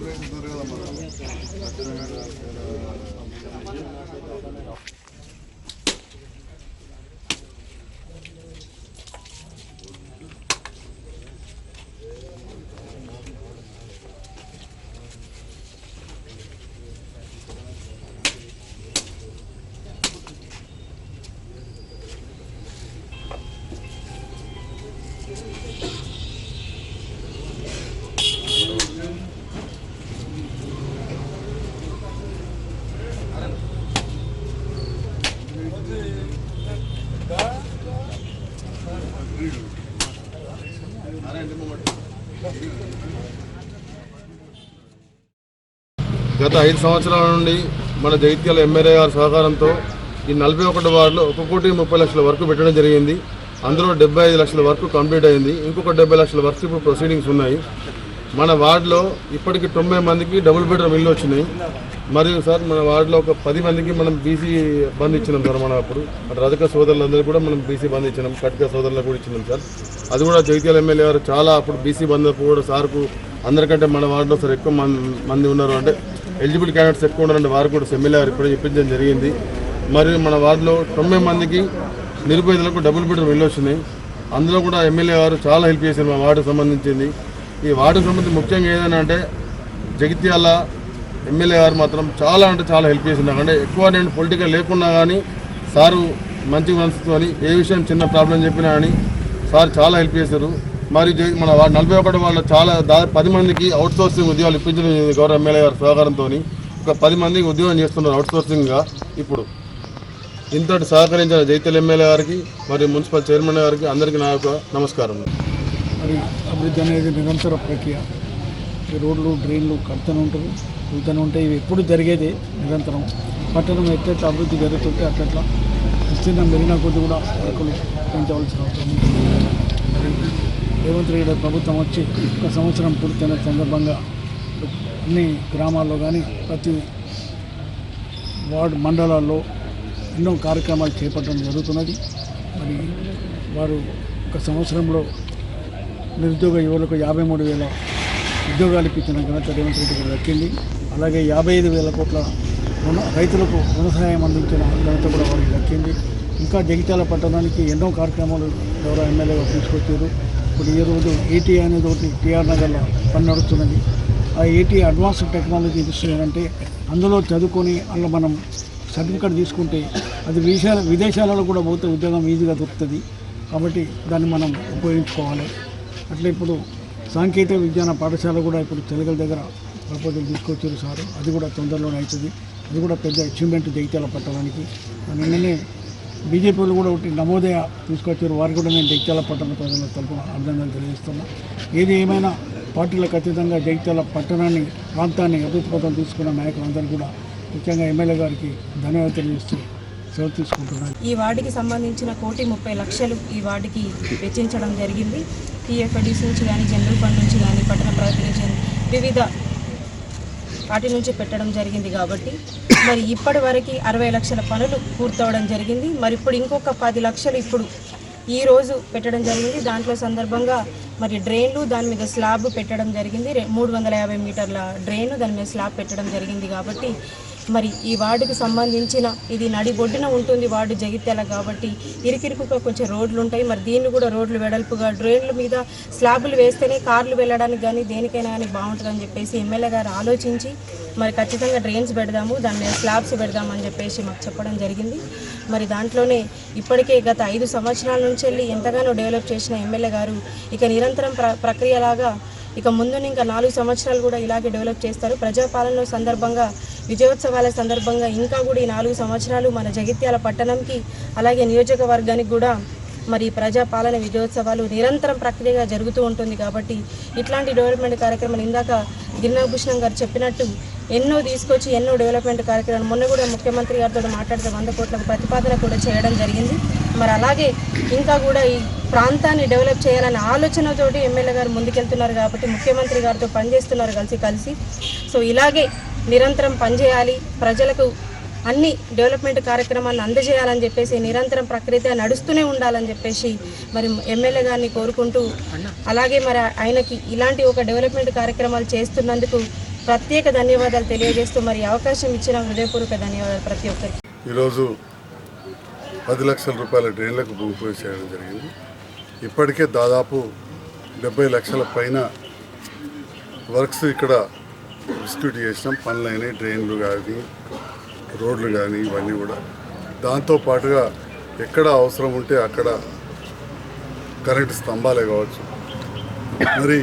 Buraya bunları alamam. గత ఐదు సంవత్సరాల నుండి మన జైత్యాల ఎమ్మెల్యే గారి సహకారంతో ఈ నలభై ఒకటి వార్డులో ఒక కోటి ముప్పై లక్షల వరకు పెట్టడం జరిగింది. అందులో డెబ్బై ఐదు లక్షల వరకు కంప్లీట్ అయింది. ఇంకొక డెబ్బై లక్షల వరకు ఇప్పుడు ప్రొసీడింగ్స్ ఉన్నాయి. మన వార్డులో ఇప్పటికి తొంభై మందికి డబుల్ బెడ్రూమ్ ఇల్లు వచ్చినాయి. మరియు సార్ మన వార్డులో ఒక పది మందికి మనం బీసీ బంద్ ఇచ్చినాం సార్ మనం అప్పుడు. అటు రజక సోదరులందరూ కూడా మనం బీసీ బంద్ ఇచ్చినాం కట్క సోదరులకు కూడా ఇచ్చినాం సార్. అది కూడా జగిత్యాల ఎమ్మెల్యే గారు చాలా అప్పుడు బీసీ బంద్ కూడా సార్కు అందరికంటే మన వార్డులో సార్ ఎక్కువ మంది మంది ఉన్నారు. అంటే ఎలిజిబుల్ క్యాండిడేట్స్ ఎక్కువ ఉన్నారంటే వారు కూడా ఎమ్మెల్యే గారు ఇప్పుడు చెప్పించడం జరిగింది. మరియు మన వార్డులో తొంభై మందికి నిరుపేదలకు డబుల్ బెడ్రూమ్ ఇల్లు వచ్చినాయి. అందులో కూడా ఎమ్మెల్యే గారు చాలా హెల్ప్ చేశారు మా వార్డుకు సంబంధించింది. ఈ వార్డు సంబంధించి ముఖ్యంగా ఏదైనా అంటే జగిత్యాల ఎమ్మెల్యే గారు మాత్రం చాలా అంటే చాలా హెల్ప్ చేసింది. అంటే ఎక్కువ నేను పొలిటికల్ లేకున్నా కానీ సారు మంచి మనసుతో ఏ విషయం చిన్న ప్రాబ్లం చెప్పినా కానీ సార్ చాలా హెల్ప్ చేశారు. మరి మన వా- నలభై ఒకటి వాళ్ళ చాలా దాదాపు పది మందికి అవుట్ సోర్సింగ్ ఉద్యోగాలు ఇప్పించడం జరిగింది గౌరవ ఎమ్మెల్యే గారి సహకారంతో ఒక పది మందికి ఉద్యోగం చేస్తున్నారు అవుట్ సోర్సింగ్గా ఇప్పుడు. ఇంతటి సహకరించిన జైతల్ ఎమ్మెల్యే గారికి మరియు మున్సిపల్ చైర్మన్ గారికి అందరికీ నా యొక్క నమస్కారం. మరి అభివృద్ధి అనేది నిరంతర ప్రక్రియ. ఈ రోడ్లు డ్రైన్లు కడుతూనే ఉంటారు వెళ్తూనే ఉంటాయి. ఇవి ఎప్పుడు జరిగేది నిరంతరం. పట్టణం ఎట్లెట్లా అభివృద్ధి జరుగుతుంటే అట్లట్లా విస్తీర్ణం పెరిగిన కొద్ది కూడా వర్కులు పెంచవలసిన అవసరం రేవంత్ రెడ్డి ప్రభుత్వం వచ్చి ఒక సంవత్సరం పూర్తయిన సందర్భంగా అన్ని గ్రామాల్లో కానీ ప్రతి వార్డు మండలాల్లో ఎన్నో కార్యక్రమాలు చేపట్టడం జరుగుతున్నది. మరి వారు ఒక సంవత్సరంలో నిరుద్యోగ యువలకు యాభై మూడు వేల ఉద్యోగాలు ఇప్పించిన ఘనత రేవంత్ రెడ్డి గారు దక్కింది. అలాగే యాభై ఐదు వేల కోట్ల రుణ రైతులకు రుణ సహాయం అందించిన ఘనత కూడా వారికి దక్కింది. ఇంకా జగిత్యాల పట్టణానికి ఎన్నో కార్యక్రమాలు గౌరవ ఎమ్మెల్యేగా తీసుకొచ్చారు. ఇప్పుడు ఈ రోజు ఏటీ అనేది ఒకటి టీఆర్ నగర్లో పని నడుస్తున్నది. ఆ ఏటీ అడ్వాన్స్ టెక్నాలజీ ఇన్స్టిట్యూట్ అంటే అందులో చదువుకొని అందులో మనం సర్టిఫికేట్ తీసుకుంటే అది విదేశాల విదేశాలలో కూడా పోతే ఉద్యోగం ఈజీగా దొరుకుతుంది. కాబట్టి దాన్ని మనం ఉపయోగించుకోవాలి. అట్లా ఇప్పుడు సాంకేతిక విజ్ఞాన పాఠశాల కూడా ఇప్పుడు తెలుగుల దగ్గర ప్రపోజల్ తీసుకొచ్చారు సార్. అది కూడా తొందరలోనే అవుతుంది. అది కూడా పెద్ద అచీవ్మెంట్ జగిత్యాల పట్టడానికి నిన్ననే బీజేపీలు కూడా ఒకటి నమోదయ తీసుకొచ్చారు. వారు కూడా నేను జగిత్యాల పట్టణ ప్రజల తరపున అభినందనలు తెలియజేస్తున్నా. ఏది ఏమైనా పార్టీలకు అతీతంగా జగిత్యాల పట్టణాన్ని ప్రాంతాన్ని అభివృద్ధి పథం తీసుకున్న నాయకులందరూ కూడా ముఖ్యంగా ఎమ్మెల్యే గారికి ధన్యవాదాలు తెలియజేస్తూ ఈ వార్డుకి సంబంధించిన కోటి ముప్పై లక్షలు ఈ వార్డుకి వెచ్చించడం జరిగింది. టీఎఫ్ఐడిసి నుంచి కానీ జనరల్ ఫండ్ నుంచి కానీ పట్టణ ప్రగతి నుంచి వివిధ వాటి నుంచి పెట్టడం జరిగింది కాబట్టి మరి ఇప్పటి వరకు అరవై లక్షల పనులు పూర్తవడం జరిగింది. మరి ఇప్పుడు ఇంకొక పది లక్షలు ఇప్పుడు ఈ రోజు పెట్టడం జరిగింది. దాంట్లో సందర్భంగా మరి డ్రైన్లు దాని మీద స్లాబ్ పెట్టడం జరిగింది. మూడు వందల యాభై మీటర్ల డ్రైన్ దాని మీద స్లాబ్ పెట్టడం జరిగింది కాబట్టి మరి ఈ వార్డుకు సంబంధించిన ఇది నడిబొడ్డున ఉంటుంది వార్డు జగిత్యాల కాబట్టి ఇరికిరుకుగా కొంచెం రోడ్లు ఉంటాయి. మరి దీన్ని కూడా రోడ్లు వెడల్పుగా డ్రైన్ల మీద స్లాబులు వేస్తేనే కార్లు వెళ్ళడానికి కానీ దేనికైనా కానీ బాగుంటుందని చెప్పేసి ఎమ్మెల్యే గారు ఆలోచించి మరి ఖచ్చితంగా డ్రైన్స్ పెడదాము దాని మీద స్లాబ్స్ పెడదామని చెప్పేసి మాకు చెప్పడం జరిగింది. మరి దాంట్లోనే ఇప్పటికే గత ఐదు సంవత్సరాల నుంచి వెళ్ళి ఎంతగానో డెవలప్ చేసిన ఎమ్మెల్యే గారు ఇక నిరంతరం ప్ర ప్రక్రియలాగా ఇక ముందు ఇంకా నాలుగు సంవత్సరాలు కూడా ఇలాగే డెవలప్ చేస్తారు. ప్రజాపాలన సందర్భంగా విజయోత్సవాల సందర్భంగా ఇంకా కూడా ఈ నాలుగు సంవత్సరాలు మన జగిత్యాల పట్టణంకి అలాగే నియోజకవర్గానికి కూడా మరి ప్రజాపాలన విజయోత్సవాలు నిరంతరం ప్రక్రియగా జరుగుతూ ఉంటుంది కాబట్టి ఇట్లాంటి డెవలప్మెంట్ కార్యక్రమాలు ఇందాక గిరినాభూషణం గారు చెప్పినట్టు ఎన్నో తీసుకొచ్చి ఎన్నో డెవలప్మెంట్ కార్యక్రమాలు. మొన్న కూడా ముఖ్యమంత్రి గారితో మాట్లాడితే వంద కోట్లకు ప్రతిపాదన కూడా చేయడం జరిగింది. మరి అలాగే ఇంకా కూడా ఈ ప్రాంతాన్ని డెవలప్ చేయాలనే ఆలోచనతోటి ఎమ్మెల్యే గారు ముందుకెళ్తున్నారు కాబట్టి ముఖ్యమంత్రి గారితో పనిచేస్తున్నారు కలిసి కలిసి. సో ఇలాగే నిరంతరం పనిచేయాలి ప్రజలకు అన్ని డెవలప్మెంట్ కార్యక్రమాలను అందజేయాలని చెప్పేసి నిరంతరం ప్రక్రియ నడుస్తూనే ఉండాలని చెప్పేసి మరి ఎమ్మెల్యే గారిని కోరుకుంటూ అలాగే మరి ఆయనకి ఇలాంటి ఒక డెవలప్మెంట్ కార్యక్రమాలు చేస్తున్నందుకు ప్రత్యేక ధన్యవాదాలు తెలియజేస్తూ మరి అవకాశం ఇచ్చిన హృదయపూర్వక ధన్యవాదాలు ప్రతి ఒక్కరికి. ఈరోజు పది లక్షల రూపాయల డ్రైన్లకు భూమి పూజ చేయడం జరిగింది. ఇప్పటికే దాదాపు డెబ్బై లక్షల పైన వర్క్స్ ఇక్కడ ఎగ్జిక్యూట్ చేసినాం. పనులు అయినాయి డ్రైన్లు కానీ రోడ్లు కానీ ఇవన్నీ కూడా. దాంతో పాటుగా ఎక్కడ అవసరం ఉంటే అక్కడ కరెంటు స్తంభాలే కావచ్చు. మరి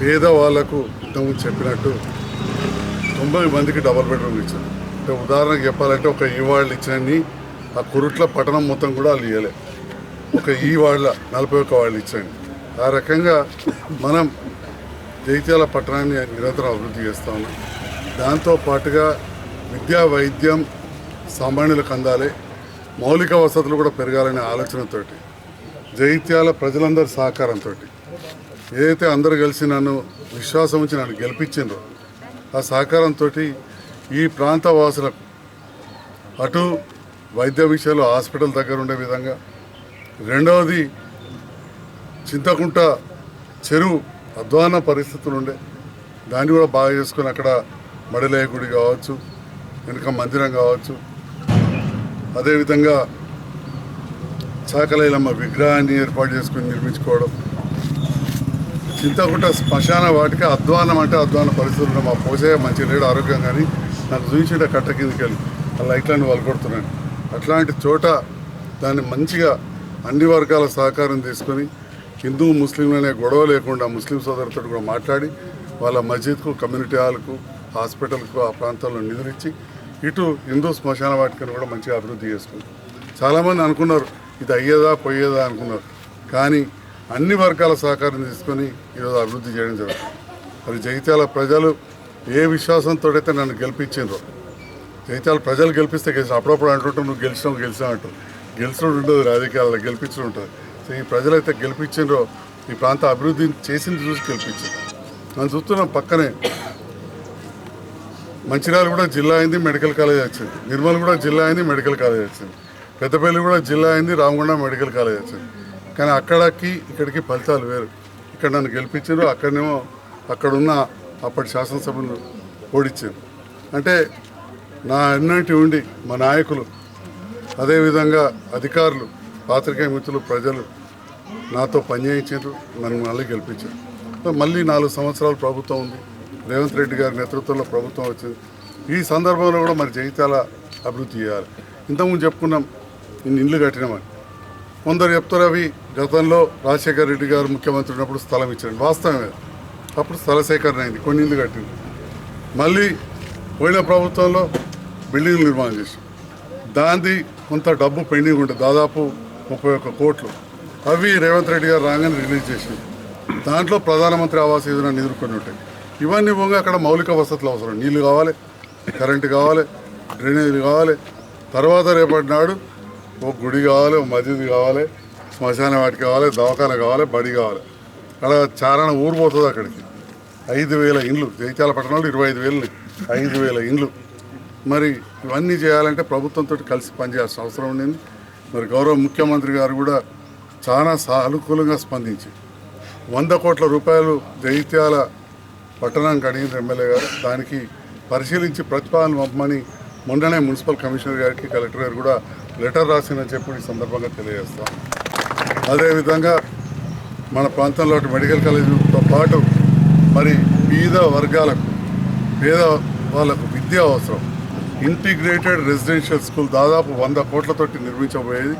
పేదవాళ్ళకు ఇంతకుముందు చెప్పినట్టు తొంభై మందికి డబల్ బెడ్రూమ్ ఇచ్చారు. అంటే ఉదాహరణకు చెప్పాలంటే ఒక ఇవాళ్ళు వాళ్ళు ఇచ్చినన్ని ఆ కురుట్ల పట్టణం మొత్తం కూడా వాళ్ళు ఇవ్వలే ఒక ఈ వాళ్ళ నలభై ఒక్క వాళ్ళు ఇచ్చండి ఆ రకంగా మనం జైత్యాల పట్టణాన్ని నిరంతరం అభివృద్ధి చేస్తాము. దాంతో పాటుగా విద్యా వైద్యం సామాన్యులకు అందాలి. మౌలిక వసతులు కూడా పెరగాలనే ఆలోచనతోటి జైత్యాల ప్రజలందరి సహకారంతో ఏదైతే అందరూ కలిసి నన్ను విశ్వాసం ఉంచి నన్ను గెలిపించిండ్రో ఆ సహకారంతో ఈ ప్రాంత వాసులకు అటు వైద్య విషయాలు హాస్పిటల్ దగ్గర ఉండే విధంగా. రెండవది చింతకుంట చెరువు అధ్వాన పరిస్థితులు ఉండే. దాన్ని కూడా బాగా చేసుకుని అక్కడ మడిలయ గుడి కావచ్చు వెనుక మందిరం కావచ్చు. అదేవిధంగా చాకలైలమ్మ విగ్రహాన్ని ఏర్పాటు చేసుకొని నిర్మించుకోవడం. చింతకుంట శ్మశాన వాటికి అధ్వానం అంటే అధ్వాన పరిస్థితులు మా పోసే మంచి లేడు ఆరోగ్యం కానీ నాకు చూసి కట్ట కిందకి వెళ్ళి ఆ లైట్లను వాళ్ళు కొడుతున్నాను అట్లాంటి చోట దాన్ని మంచిగా అన్ని వర్గాల సహకారం తీసుకొని హిందూ ముస్లింలు అనే గొడవ లేకుండా ముస్లిం సోదరులతో కూడా మాట్లాడి వాళ్ళ మస్జిద్కు కమ్యూనిటీ హాల్కు హాస్పిటల్కు ఆ ప్రాంతాల్లో నిధులు ఇచ్చి ఇటు హిందూ శ్మశాన వాటికను కూడా మంచిగా అభివృద్ధి చేసుకుంది. చాలామంది అనుకున్నారు ఇది అయ్యేదా పోయేదా అనుకున్నారు. కానీ అన్ని వర్గాల సహకారం తీసుకొని ఈరోజు అభివృద్ధి చేయడం జరుగుతుంది. మరి జగిత్యాల ప్రజలు ఏ విశ్వాసంతో అయితే నన్ను గెలిపించిందో జగిత్యాల ప్రజలు గెలిపిస్తే గెలిచి అప్పుడప్పుడు అంటుంటారు నువ్వు గెలిచినావు గెలిచినావు అంటారు గెలిచినట్టు ఉండదు రాజకీయాల్లో గెలిపించడం ఉంటుంది సో ఈ ప్రజలైతే గెలిపించిండ్రో ఈ ప్రాంత అభివృద్ధి చేసింది చూసి గెలిపించారు. మనం చూస్తున్నాం పక్కనే మంచిర్యాల కూడా జిల్లా అయింది మెడికల్ కాలేజ్ వచ్చింది. నిర్మల్ కూడా జిల్లా అయింది మెడికల్ కాలేజ్ వచ్చింది. పెద్దపల్లి కూడా జిల్లా అయింది రామగుండ మెడికల్ కాలేజ్ వచ్చింది. కానీ అక్కడికి ఇక్కడికి ఫలితాలు వేరు. ఇక్కడ నన్ను గెలిపించారు అక్కడనేమో అక్కడున్న అప్పటి శాసనసభను ఓడించారు అంటే నా అన్నింటి ఉండి మా నాయకులు అదేవిధంగా అధికారులు పాత్రికేయ మిత్రులు ప్రజలు నాతో పనిచేయించారు నన్ను మళ్ళీ గెలిపించారు. మళ్ళీ నాలుగు సంవత్సరాలు ప్రభుత్వం ఉంది. రేవంత్ రెడ్డి గారి నేతృత్వంలో ప్రభుత్వం వచ్చింది. ఈ సందర్భంలో కూడా మరి జగిత్యాల అభివృద్ధి చేయాలి. ఇంతకుముందు చెప్పుకున్నాం ఇన్ని ఇండ్లు కట్టినామని. కొందరు చెప్తారు అవి గతంలో రాజశేఖర రెడ్డి గారు ముఖ్యమంత్రి ఉన్నప్పుడు స్థలం ఇచ్చారు వాస్తవమే. అప్పుడు స్థల సేకరణ అయింది కొన్ని ఇల్లు కట్టింది మళ్ళీ పోయిన ప్రభుత్వంలో బిల్డింగ్లు నిర్మాణం చేసాం దాంది కొంత డబ్బు పెండింగ్ ఉంటుంది దాదాపు ముప్పై ఒక్క కోట్లు. అవి రేవంత్ రెడ్డి గారు రాగానే రిలీజ్ చేసింది. దాంట్లో ప్రధానమంత్రి ఆవాస్ యోజన నిధులు కొన్ని ఉంటాయి. ఇవన్నీ పోగా అక్కడ మౌలిక వసతులు అవసరం. నీళ్ళు కావాలి కరెంటు కావాలి డ్రైనేజీలు కావాలి. తర్వాత రేపటి నాడు ఓ గుడి కావాలి ఓ మసీదు కావాలి శ్మశాన వాటి కావాలి దవాఖాన కావాలి బడి కావాలి. అక్కడ చారణ ఊరు పోతుంది అక్కడికి. ఐదు వేల ఇండ్లు. జైత్యాల పట్టణంలో ఇరవై ఐదు వేలు ఐదు వేల ఇండ్లు. మరి ఇవన్నీ చేయాలంటే ప్రభుత్వంతో కలిసి పనిచేయాల్సిన అవసరం ఉండింది. మరి గౌరవ ముఖ్యమంత్రి గారు కూడా చాలా సానుకూలంగా స్పందించి వంద కోట్ల రూపాయలు జైత్యాల పట్టణానికి అడిగిన ఎమ్మెల్యే గారు దానికి పరిశీలించి ప్రతిపాదన పంపమని మొన్ననే మున్సిపల్ కమిషనర్ గారికి కలెక్టర్ గారు కూడా లెటర్ రాసిందని చెప్పి ఈ సందర్భంగా తెలియజేస్తాం. అదేవిధంగా మన ప్రాంతంలో మెడికల్ కాలేజీతో పాటు మరి పేద వర్గాలకు పేద వాళ్ళకు విద్య అవసరం. ఇంటిగ్రేటెడ్ రెసిడెన్షియల్ స్కూల్ దాదాపు వంద కోట్లతోటి నిర్మించబోయేది.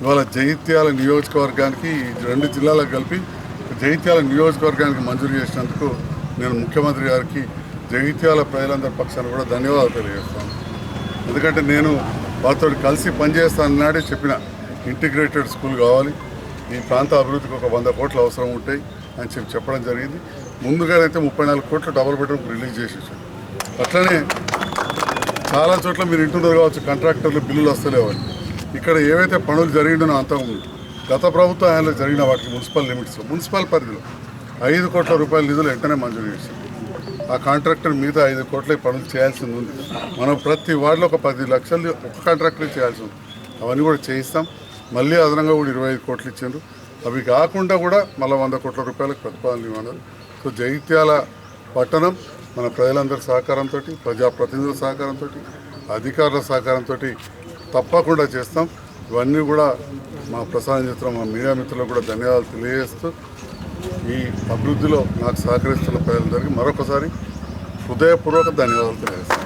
ఇవాళ జైత్యాల నియోజకవర్గానికి ఈ రెండు జిల్లాలకు కలిపి జైత్యాల నియోజకవర్గానికి మంజూరు చేసినందుకు నేను ముఖ్యమంత్రి గారికి జగిత్యాల ప్రజలందరి పక్షాన కూడా ధన్యవాదాలు తెలియజేస్తాను. ఎందుకంటే నేను వారితో కలిసి పనిచేస్తాను నాడే చెప్పిన ఇంటిగ్రేటెడ్ స్కూల్ కావాలి. ఈ ప్రాంత అభివృద్ధికి ఒక వంద కోట్లు అవసరం ఉంటాయి అని చెప్పి చెప్పడం జరిగింది. ముందుగానైతే ముప్పై నాలుగు కోట్లు డబుల్ బెడ్రూమ్ రిలీజ్ చేసేసాను అట్లనే చాలా చోట్ల మీరు ఇంటున్నారు కావచ్చు కాంట్రాక్టర్లు బిల్లులు వస్తలేవని. ఇక్కడ ఏవైతే పనులు జరిగిండనో అంతకుముందు గత ప్రభుత్వం ఆయనలో జరిగిన వాటికి మున్సిపల్ లిమిట్స్ మున్సిపల్ పరిధిలో ఐదు కోట్ల రూపాయల నిధులు వెంటనే మంజూరు చేశారు. ఆ కాంట్రాక్టర్ మీద ఐదు కోట్ల పనులు చేయాల్సింది ఉంది. మనం ప్రతి వార్డులో ఒక పది లక్షలు ఒక కాంట్రాక్టర్ చేయాల్సి ఉంది. అవన్నీ కూడా చేయిస్తాం. మళ్ళీ అదనంగా కూడా ఇరవై ఐదు కోట్లు ఇచ్చిండ్రు. అవి కాకుండా కూడా మళ్ళీ వంద కోట్ల రూపాయలకు ప్రతిపాదనలు ఇవ్వన్నారు సో జగిత్యాల పట్టణం మన ప్రజలందరి సహకారంతో ప్రజాప్రతినిధుల సహకారంతో అధికారుల సహకారంతో తప్పకుండా చేస్తాం. ఇవన్నీ కూడా మా ప్రసారం చిత్రం మా మీడియా మిత్రులకు కూడా ధన్యవాదాలు తెలియజేస్తూ ఈ అభివృద్ధిలో నాకు సహకరిస్తున్న ప్రజలందరికీ మరొకసారి హృదయపూర్వక ధన్యవాదాలు తెలియజేస్తాను.